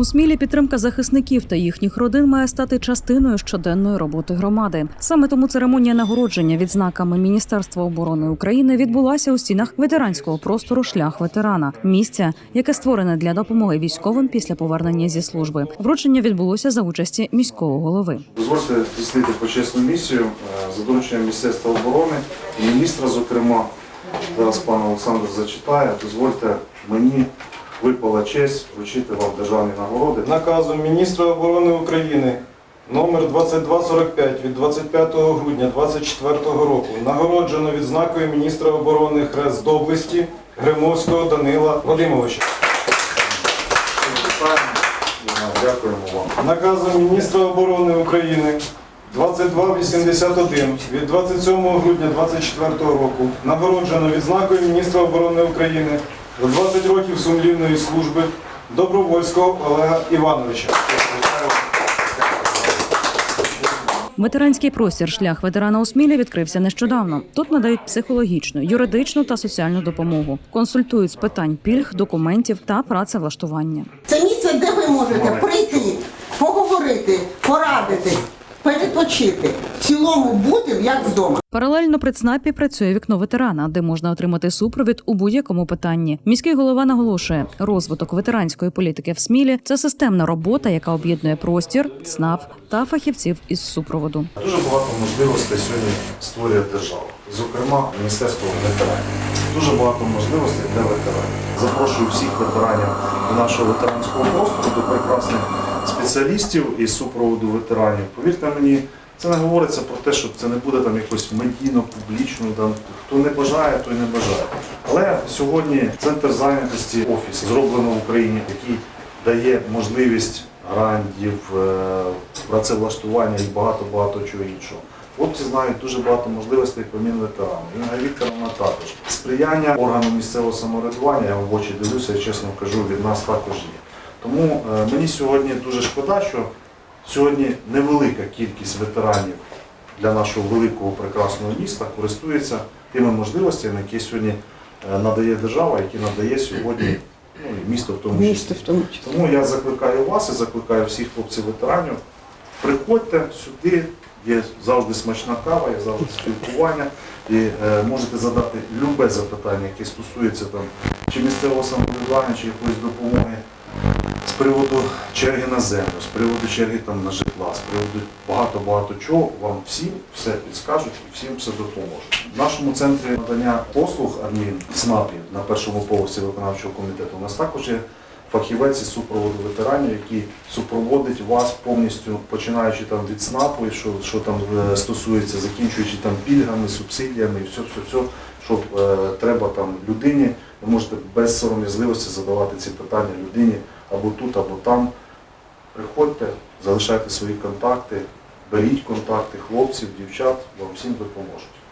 У Смілі підтримка захисників та їхніх родин має стати частиною щоденної роботи громади. Саме тому церемонія нагородження відзнаками Міністерства оборони України відбулася у стінах ветеранського простору Шлях ветерана, місця, яке створене для допомоги військовим після повернення зі служби. Вручення відбулося за участі міського голови. Дозвольте здійснити почесну місію е, за дорученням Міністерства оборони і міністра, зокрема, зараз пан Олександр зачитає. Дозвольте мені випала честь вручити вам державні нагороди. Наказом міністра оборони України номер 2245 від 25 грудня 2024 року нагороджено відзнакою міністра оборони Хрест доблесті Гримовського Данила Вадимовича. Дякуємо вам. Наказом міністра оборони України 2281 від 27 грудня 2024 року нагороджено відзнакою міністра оборони України 20 років сумлінної служби Добровольського Олега Івановича. Ветеранський простір шлях ветерана у Смілі відкрився нещодавно. Тут надають психологічну, юридичну та соціальну допомогу, консультують з питань пільг, документів та працевлаштування. Це місце, де ви можете прийти, поговорити, порадити, перепочити, в цілому бути як вдома. Паралельно при ЦНАПі працює вікно ветерана, де можна отримати супровід у будь-якому питанні. Міський голова наголошує, розвиток ветеранської політики в Смілі це системна робота, яка об'єднує простір, ЦНАП та фахівців із супроводу. Дуже багато можливостей сьогодні створює держава, зокрема Міністерство ветеранів. Дуже багато можливостей для ветеранів. Запрошую всіх ветеранів до нашого ветеранського простору, до прекрасних спеціалістів із супроводу ветеранів. Повірте мені, це не говориться про те, що це не буде там якось медійно, публічно. Там, хто не бажає, той не бажає. Але сьогодні центр зайнятості офіс зроблено в Україні, який дає можливість грантів, е, працевлаштування і багато-багато чого іншого. Хлопці знають дуже багато можливостей помін ветеранів. Інга Вікторовна також. Сприяння органу місцевого самоврядування, я в очі дивлюся чесно кажу, від нас також є. Тому е, мені сьогодні дуже шкода, що сьогодні невелика кількість ветеранів для нашого великого прекрасного міста користується тими можливостями, які сьогодні е, надає держава, які надає сьогодні ну, і місто в тому числі. Тому я закликаю вас і закликаю всіх хлопців ветеранів. Приходьте сюди, є завжди смачна кава, є завжди спілкування. І е, можете задати любе запитання, яке стосується там, чи місцевого самоврядування, чи якоїсь допомоги приводу черги на землю, з приводу черги там, на житла, з приводу багато-багато чого, вам всім все підскажуть і всім все допоможуть. В нашому центрі надання послуг СНАПів на першому поверсі виконавчого комітету у нас також є фахівець із супроводу ветеранів, який супроводить вас повністю, починаючи там від СНАПу, і що, що там е, стосується, закінчуючи там пільгами, субсидіями і все, все, все, що е, треба там людині. Ви можете без сором'язливості задавати ці питання людині або тут, або там. Приходьте, залишайте свої контакти, беріть контакти хлопців, дівчат, вам всім допоможуть.